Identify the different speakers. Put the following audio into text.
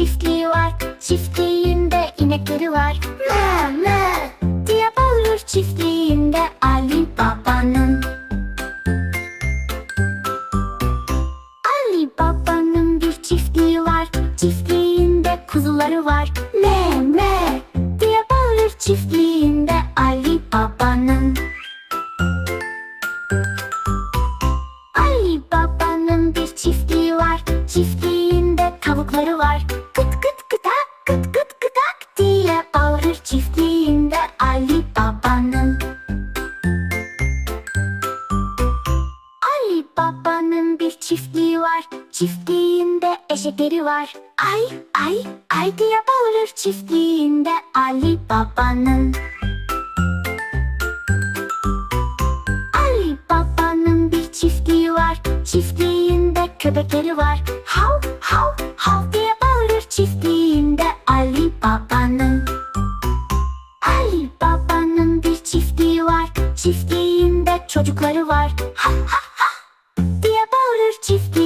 Speaker 1: çiftliği var Çiftliğinde inekleri var. Mö mö diye bağırır çiftliğinde Ali Baba'nın. Ali Baba'nın bir çiftliği var Çiftliğinde kuzuları var. Me me diye bağırır çiftliğinde Var. Kıt kıt kıtak kıt kıt kıtak diye bağırır çiftliğinde Ali Baba'nın. Ali Baba'nın bir çiftliği var. Çiftliğinde eşekleri var. Ay ay ay diye bağırır çiftliğinde Ali Baba'nın. Ali Baba'nın bir çiftliği var. Çiftliğinde köpekleri var. Çocukları var. Ha ha ha diye bağırır çiftliğinde